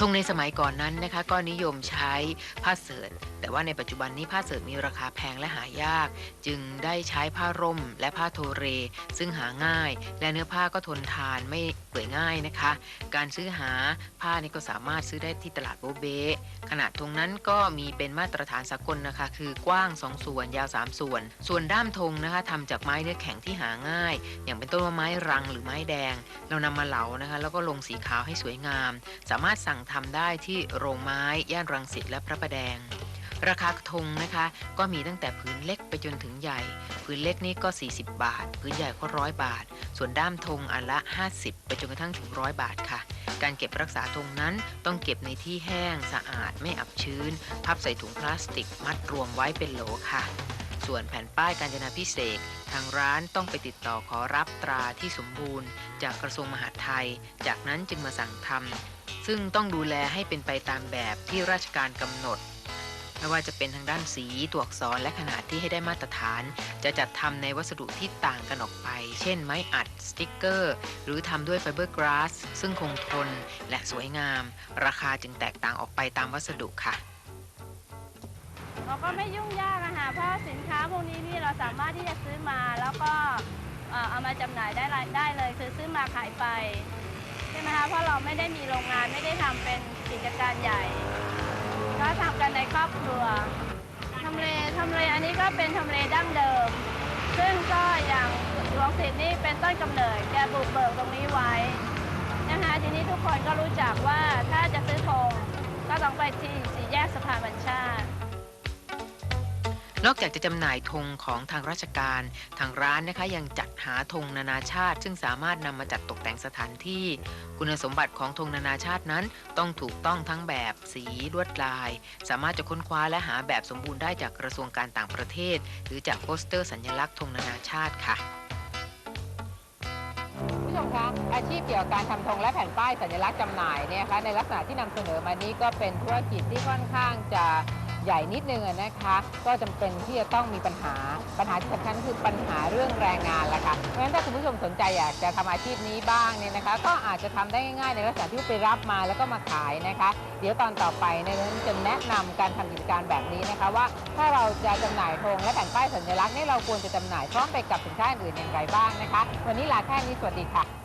ธงในสมัยก่อนนั้นนะคะก็นิยมใช้ผ้าเสิร์ตแต่ว่าในปัจจุบันนี้ผ้าเสิร์ตมีราคาแพงและหายาก จึงได้ใช้ผ้าร่มและผ้าโทเร ซึ่งหาง่าย และเนื้อผ้าก็ทนทานไม่เปื่อยง่ายนะคะ การซื้อหาผ้านี่ก็สามารถซื้อได้ที่ตลาดโบเบขนาดธงนั้นก็มีเป็นมาตรฐานสากลนะคะ คือกว้าง 2 ส่วนยาว 3 ส่วน ส่วนด้ามธงนะคะทำจากไม้เนื้อแข็งที่หาง่าย อย่างเป็นต้นว่าไม้รังหรือไม้แดง เรานำมาเหลานะคะ แล้วก็ลงสีขาวให้สวยงาม สามารถสั่งทำได้ที่โรงไม้ย่านรังสิตและพระประแดง ราคาธงนะคะก็มีตั้งแต่ผืนเล็กไปจนถึงใหญ่ ผืนเล็กนี่ก็ 40 บาท ผืนใหญ่ก็ร้อยบาท ส่วนด้ามธงอันละ 50 ไปจนกระทั่งถึงร้อยบาทค่ะ การเก็บรักษาธงนั้นต้องเก็บในที่แห้งสะอาดไม่อับชื้น พับใส่ถุงพลาสติกมัดรวมไว้เป็นโหลค่ะ ส่วนแผ่นป้ายการจนาพิเศษทางร้านต้องไปติดต่อขอรับตราที่สมบูรณ์ จากกระทรวงมหาดไทย จากนั้นจึงมาสั่งทำ ซึ่งต้องดูแลให้เป็นไปตามแบบที่ราชการกำหนด ไม่ว่าจะเป็นทางด้านสีตัวอักษรและขนาดที่ให้ได้มาตรฐาน จะจัดทำในวัสดุที่ต่างกันออกไป เช่นไม้อัด สติกเกอร์ หรือทำด้วยไฟเบอร์ก a าส ซึ่งคงทนและสวยงาม ราคาจึงแตกต่างออกไปตามวัสดุค่ะเราก็ไม่ยุ่งยากอะค่ะเพราะสินค้าพวกนี้นี่เราสามารถที่จะซื้อมาแล้วก็เอามาจำหน่ายได้ได้เลย คือซื้อมาขายไป ช่ไหมคะเพราะเราไม่ได้มีโรงงานไม่ได้ทำเป็นกิจการใหญ่ ก็ทำกันในครอบครัวทำเลทำเลอันนี้ก็เป็นทำเลดั้งเดิม ซึ่งก็อย่างหลวงสิทธิ์นี่เป็นต้นกำเนิดแกบุกเบิกตรงนี้ไว้นะคะทีนี้ทุกคนก็รู้จักว่าถ้าจะซื้อธงก็ต้องไปที่สี่แยกสะพานบัญ นอกจากจะจำหน่ายธงของทางราชการ ทางร้านนะคะยังจัดหาธงนานาชาติ ซึ่งสามารถนำมาจัดตกแต่งสถานที่ คุณสมบัติของธงนานาชาตินั้น ต้องถูกต้องทั้งแบบสีลวดลาย สามารถจะค้นคว้าและหาแบบสมบูรณ์ได้จากกระทรวงการต่างประเทศ หรือจากโปสเตอร์สัญลักษณ์ธงนานาชาติค่ะผู้ชมคะอาชีพเกี่ยวกับการทำธงและแผ่นป้ายสัญลักษณ์จำหน่ายเนี่ยนะคะในลักษณะที่นำเสนอมานี้ก็เป็นธุรกิจที่ค่อนข้างจะ ใหญ่นิดนึงนะคะ ก็จำเป็นที่จะต้องมีปัญหา ปัญหาที่สำคัญคือปัญหาเรื่องแรงงานละค่ะเพราะฉะนั้นถ้าคุณผู้ชมสนใจอยากจะทำอาชีพนี้บ้างเนี่ยนะคะ ก็อาจจะทำได้ง่ายๆในลักษณะที่ไปรับมาแล้วก็มาขายนะคะ เดี๋ยวตอนต่อไปเนี่ยเราจะแนะนำการทำกิจการแบบนี้นะคะว่าถ้าเราจะจำหน่ายธงและแผ่นป้ายสัญลักษณ์เนี่ยเราควรจะจำหน่ายพร้อมไปกับสินค้าอื่นอย่างไรบ้างนะคะ วันนี้ลาแค่นี้สวัสดีค่ะ